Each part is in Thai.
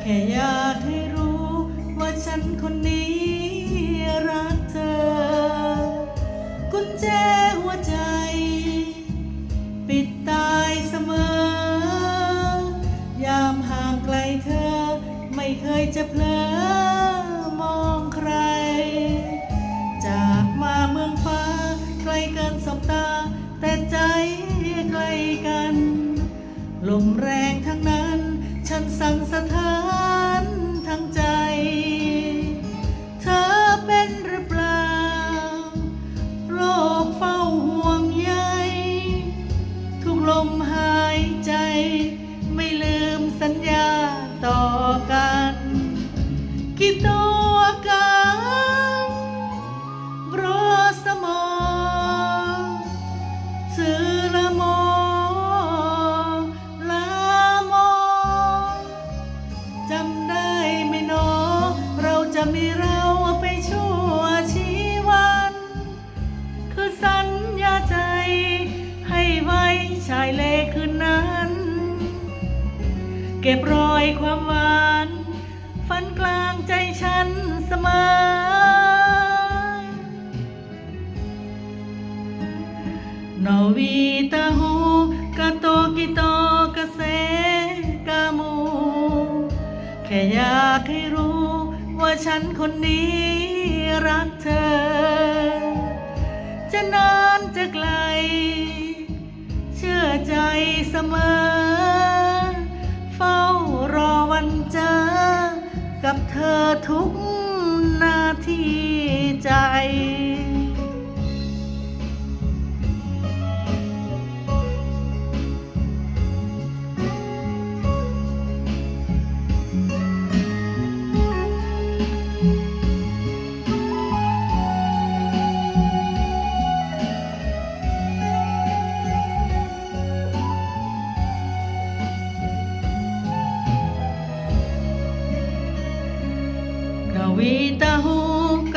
แค่อยาให้รู้ว่าฉันคนนี้รักเธอ กุญแจหัวใจ ปิดตายเสมอ ยามห่างไกลเธอไม่เคยจะเพลอ ลมแรงทั้งนั้น ฉันสั่นสะท้านทั้งใจ เธอเป็นหรือเปล่าโรคเฝ้าห่วงใย ทุกลมหายใจ ไม่ลืมสัญญาต่อกันกี่ตั จะมีเราไปชั่วชีวัน คือสัญญาใจ ให้ไว้ชายเลคืนนั้น เก็บรอยความหวาน ฝันกลางใจฉันเสมอนอวีตาหูกะโตกิโตกะเซกามู แค่อยากให้รู้ ว่าฉันคนนี้รักเธอ จะนานจะไกล เชื่อใจเสมอ เฝ้ารอวันเจอ กับเธอทุกนาทีใจ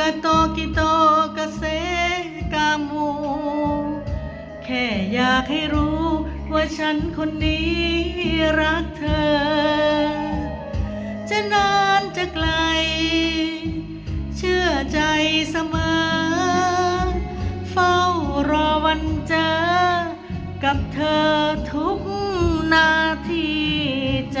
กะโตกิโตกะเซกามูแค่อยากให้รู้ว่าฉันคนนี้รักเธอ จะนานจะไกล เชื่อใจเสมอ เฝ้ารอวันเจอ กับเธอทุกนาทีใจ